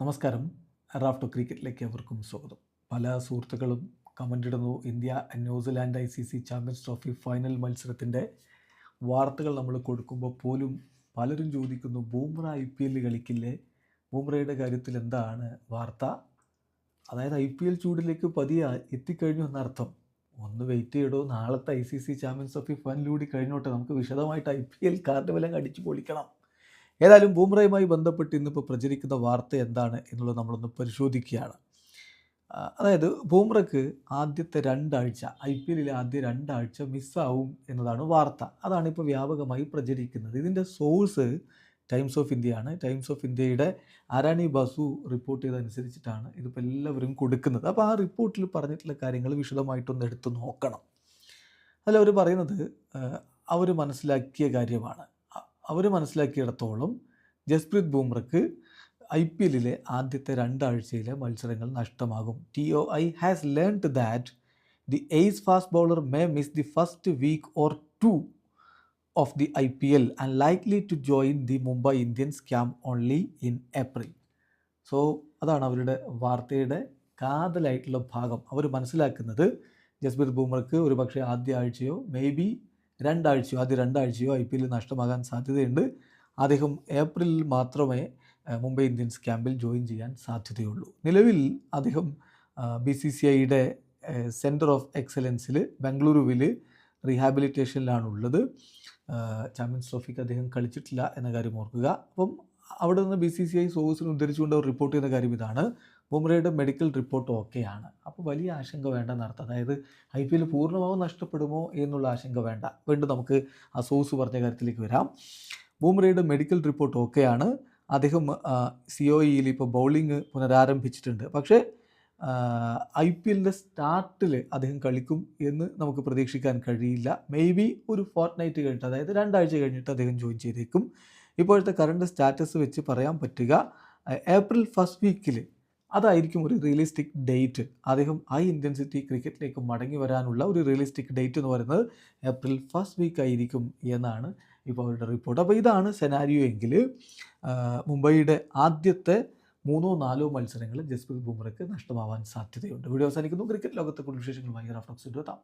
നമസ്കാരം. റാഫ്റ്റോ ക്രിക്കറ്റിലേക്ക് അവർക്കും സ്വാഗതം. പല സുഹൃത്തുക്കളും കമന്റ് ഇടുന്നു. India New Zealand I C C champions trophy final മത്സരത്തിന്റെ വാർത്തകൾ നമ്മൾ കൊടുക്കുമ്പോൾ പോലും പലരും ചോദിക്കുന്നു ബൂമ്ര ഐ പി എല്ലിൽ കളിക്കില്ലേ? ബൂമ്രയുടെ കാര്യത്തിൽ എന്താണ് വാർത്ത? അതായത് ഐ പി എൽ ചൂടിലേക്ക് പതിയെ എത്തിക്കഴിഞ്ഞു എന്നർത്ഥം. ഒന്ന് വെയിറ്റ് ചെയ്യടോ. നാളത്തെ I C C champions trophy ഫൈനലൂടി കഴിഞ്ഞോട്ടെ. നമുക്ക് വിശദമായിട്ട് ഐ പി എൽ കാർഡ് വില അടിച്ചു പൊളിക്കണം. ഏതായാലും ബൂമ്രയുമായി ബന്ധപ്പെട്ട് ഇന്നിപ്പോൾ പ്രചരിക്കുന്ന വാർത്ത എന്താണ് എന്നുള്ളത് നമ്മളൊന്ന് പരിശോധിക്കുകയാണ്. അതായത് ബൂമ്രയ്ക്ക് ആദ്യത്തെ രണ്ടാഴ്ച ഐ പി എല്ലിലെ ആദ്യ രണ്ടാഴ്ച മിസ്സാവും എന്നതാണ് വാർത്ത. അതാണ് ഇപ്പോൾ വ്യാപകമായി പ്രചരിക്കുന്നത്. ഇതിന്റെ സോഴ്സ് ടൈംസ് ഓഫ് ഇന്ത്യയാണ്. ടൈംസ് ഓഫ് ഇന്ത്യയുടെ അരാണി ബസു റിപ്പോർട്ട് ചെയ്തതനുസരിച്ചിട്ടാണ് ഇതിപ്പോൾ എല്ലാവരും കൊടുക്കുന്നത്. അപ്പോൾ ആ റിപ്പോർട്ടിൽ പറഞ്ഞിട്ടുള്ള കാര്യങ്ങൾ വിശദമായിട്ടൊന്ന് എടുത്തു നോക്കണം. അതിൽ അവർ പറയുന്നത് അവർ മനസ്സിലാക്കിയ കാര്യമാണ്. അവർ മനസ്സിലാക്കിയിടത്തോളം ജസ്പ്രീത് ബൂമ്രക്ക് ഐ പി എല്ലിലെ ആദ്യത്തെ രണ്ടാഴ്ചയിലെ മത്സരങ്ങൾ നഷ്ടമാകും. T O I has learned that the ace fast bowler may miss the first week or two of the I P L and likely to join the Mumbai Indians camp only in April so അതാണ് അവരുടെ വാർത്തയുടെ കാതലായിട്ടുള്ള ഭാഗം. അവർ മനസ്സിലാക്കുന്നത് ജസ്പ്രീത് ബൂമർക്ക് ഒരു പക്ഷേ ആദ്യ ആഴ്ചയോ may be രണ്ടാഴ്ചയോ ആദ്യ രണ്ടാഴ്ചയോ I P എല്ലിൽ നഷ്ടമാകാൻ സാധ്യതയുണ്ട്. അദ്ദേഹം ഏപ്രിലിൽ മാത്രമേ മുംബൈ ഇന്ത്യൻസ് ക്യാമ്പിൽ ജോയിൻ ചെയ്യാൻ സാധ്യതയുള്ളൂ. നിലവിൽ അദ്ദേഹം ബി സി സി ഐയുടെ സെന്റർ ഓഫ് എക്സലൻസിൽ ബംഗളൂരുവിൽ റീഹാബിലിറ്റേഷനിലാണുള്ളത്. ചാമ്പ്യൻസ് ട്രോഫിക്ക് അദ്ദേഹം കളിച്ചിട്ടില്ല എന്ന കാര്യം ഓർക്കുക. അപ്പം അവിടെ നിന്ന് ബി സി സി ഐ സോഴ്സിന് ഉദ്ധരിച്ചുകൊണ്ട് അവർ റിപ്പോർട്ട് ചെയ്യുന്ന കാര്യം ഇതാണ്. ബുംറയുടെ മെഡിക്കൽ റിപ്പോർട്ട് ഓക്കെയാണ്. വലിയ ആശങ്ക വേണ്ടെന്നർത്ഥം അതായത് ഐ പി എൽ പൂർണമാവും നഷ്ടപ്പെടുമോ എന്നുള്ള ആശങ്ക വേണ്ട. വീണ്ടും നമുക്ക് ആ സോസ് പറഞ്ഞ കാര്യത്തിലേക്ക് വരാം. ബൂംറയുടെ മെഡിക്കൽ റിപ്പോർട്ട് ഓക്കെയാണ് അദ്ദേഹം സി ഒ ഇയിൽ ഇപ്പോൾ ബൗളിംഗ് പുനരാരംഭിച്ചിട്ടുണ്ട്. പക്ഷേ ഐ പി എല്ലിന്റെ സ്റ്റാർട്ടിൽ അദ്ദേഹം കളിക്കും എന്ന് നമുക്ക് പ്രതീക്ഷിക്കാൻ കഴിയില്ല. മേ ബി ഒരു ഫോർട്ട് നൈറ്റ് കഴിഞ്ഞിട്ട് അതായത് രണ്ടാഴ്ച കഴിഞ്ഞിട്ട് അദ്ദേഹം ജോയിൻ ചെയ്തേക്കും. ഇപ്പോഴത്തെ കറണ്ട് സ്റ്റാറ്റസ് വെച്ച് പറയാൻ പറ്റുക ഏപ്രിൽ ഫസ്റ്റ് വീക്കിൽ അതായിരിക്കും ഒരു റിയലിസ്റ്റിക് ഡേറ്റ് അദ്ദേഹം ഹൈ ഇന്റൻസിറ്റി ക്രിക്കറ്റിലേക്ക് മടങ്ങി വരാനുള്ള ഒരു റിയലിസ്റ്റിക് ഡേറ്റ് എന്ന് പറയുന്നത് ഏപ്രിൽ ഫസ്റ്റ് വീക്ക് ആയിരിക്കും എന്നാണ് ഇപ്പോൾ അവരുടെ റിപ്പോർട്ട് അപ്പോൾ ഇതാണ് സെനാരിയോ എങ്കിൽ മുംബൈയുടെ ആദ്യത്തെ മൂന്നോ നാലോ മത്സരങ്ങൾ ജസ്പ്രീത് ബുംറയ്ക്ക് നഷ്ടമാവാൻ സാധ്യതയുണ്ട്. വീഡിയോ അവസാനിക്കുന്നു. ക്രിക്കറ്റ് ലോകത്തെ കൂടുതൽ വിശേഷങ്ങളുമായി റഫ്ലക്സ് എത്താം.